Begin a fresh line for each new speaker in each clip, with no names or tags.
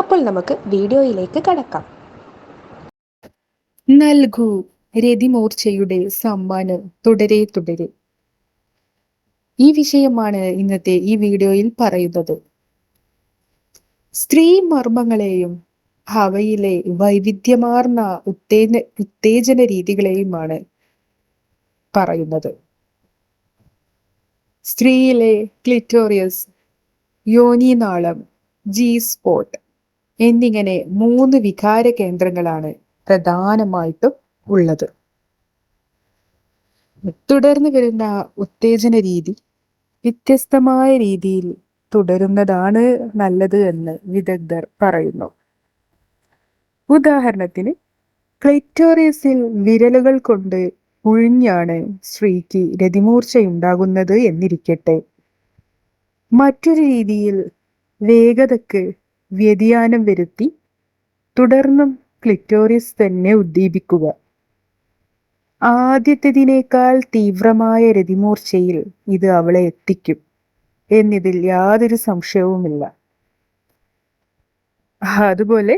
അപ്പോൾ നമുക്ക് വീഡിയോയിലേക്ക് കടക്കാം.
നൽകൂ രതിമൂർച്ചയുടെ സമ്മാനം. തുടരെ തുടരെ. ഈ വിഷയമാണ് ഇന്നത്തെ ഈ വീഡിയോയിൽ പറയുന്നത്. സ്ത്രീ മർമ്മങ്ങളെയും അവയിലെ വൈവിധ്യമാർന്ന ഉത്തേജ ഉത്തേജന രീതികളെയുമാണ് പറയുന്നത്. സ്ത്രീയിലെ ക്ലിറ്റോറിയസ് യോനിനാളം ജി സ്പോട്ട്. എന്നിങ്ങനെ മൂന്ന് വികാര കേന്ദ്രങ്ങളാണ് പ്രധാനമായിട്ടും ഉള്ളത്. തുടർന്ന് വരുന്ന ഉത്തേജന രീതി വ്യത്യസ്തമായ രീതിയിൽ തുടരുന്നതാണ് നല്ലത് എന്ന് വിദഗ്ധർ പറയുന്നു. ഉദാഹരണത്തിന് ക്ലൈറ്റോറിയസിൽ വിരലുകൾ കൊണ്ട് ഉഴിഞ്ഞാണ് സ്ത്രീക്ക് രതിമൂർച്ചയുണ്ടാകുന്നത് എന്നിരിക്കട്ടെ. മറ്റൊരു രീതിയിൽ വേഗതക്ക് വ്യതിയാനം വരുത്തി തുടർന്നും ക്ലിറ്റോറിയസ് തന്നെ ഉദ്ദീപിക്കുക. ആദ്യത്തേതിനേക്കാൾ തീവ്രമായ രതിമൂർച്ചയിൽ ഇത് അവളെ എത്തിക്കും എന്നതിൽ യാതൊരു സംശയവുമില്ല. അതുപോലെ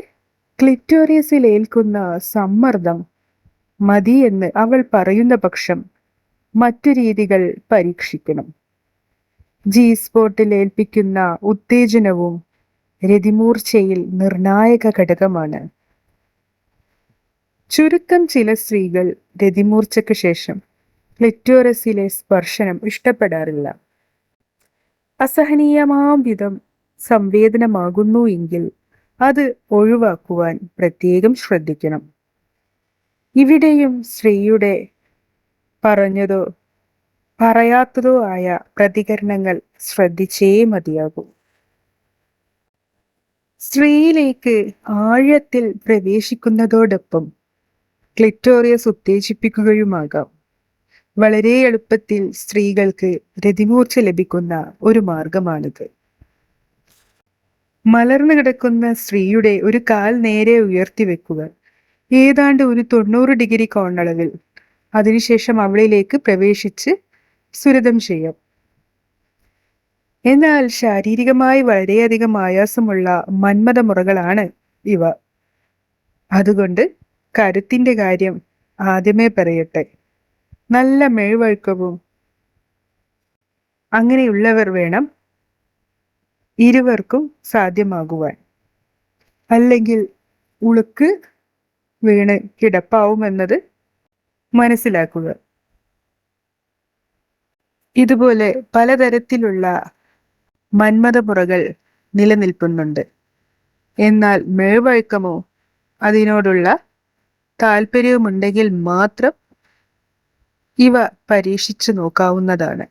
ക്ലിറ്റോറിയസിൽ ഏൽക്കുന്ന സമ്മർദ്ദം മതി എന്ന് അവൾ പറയുന്ന പക്ഷം മറ്റു രീതികൾ പരീക്ഷിക്കണം. ജി സ്പോട്ടിൽ ഏൽപ്പിക്കുന്ന ഉത്തേജനവും രതിമൂർച്ചയിൽ നിർണായക ഘടകമാണ്. ചുരുക്കം ചില സ്ത്രീകൾ രതിമൂർച്ചയ്ക്ക് ശേഷം ക്ലിറ്റോറസിലെ സ്പർശനം ഇഷ്ടപ്പെടാറില്ല. അസഹനീയമാം വിധം സംവേദനമാകുന്നു എങ്കിൽ അത് ഒഴിവാക്കുവാൻ പ്രത്യേകം ശ്രദ്ധിക്കണം. ഇവിടെയും സ്ത്രീയുടെ പറഞ്ഞതോ പറയാത്തതോ ആയ പ്രതികരണങ്ങൾ ശ്രദ്ധിച്ചേ മതിയാകൂ. സ്ത്രീയിലേക്ക് ആഴത്തിൽ പ്രവേശിക്കുന്നതോടൊപ്പം ക്ലിറ്റോറിയസ് ഉത്തേജിപ്പിക്കുകയുമാകാം. വളരെ എളുപ്പത്തിൽ സ്ത്രീകൾക്ക് രതിമൂർച്ച ലഭിക്കുന്ന ഒരു മാർഗമാണിത്. മലർന്നു കിടക്കുന്ന സ്ത്രീയുടെ ഒരു കാൽ നേരെ ഉയർത്തി വെക്കുക. ഏതാണ്ട് ഒരു തൊണ്ണൂറ് ഡിഗ്രി കോണളവിൽ അതിനുശേഷം അവളിലേക്ക് പ്രവേശിച്ച് സുരതം ചെയ്യാം. എന്നാൽ ശാരീരികമായി വളരെയധികം ആയാസമുള്ള മന്മത മുറകളാണ് ഇവ. അതുകൊണ്ട് കരുത്തിന്റെ കാര്യം ആദ്യമേ പറയട്ടെ. നല്ല മെഴുവഴുക്കവും അങ്ങനെയുള്ളവർ വേണം ഇരുവർക്കും സാധ്യമാകുവാൻ. അല്ലെങ്കിൽ ഉളുക്ക് വീണ് കിടപ്പാവുമെന്നത് മനസ്സിലാക്കുക. ഇതുപോലെ പലതരത്തിലുള്ള മന്മതമുറകൾ നിലനിൽക്കുന്നുണ്ട് എന്നാൽ മേഴ്വഴക്കമോ അതിനോടുള്ള താല്പര്യവുമുണ്ടെങ്കിൽ മാത്രം ഇവ പരീക്ഷിച്ചു നോക്കാവുന്നതാണ്.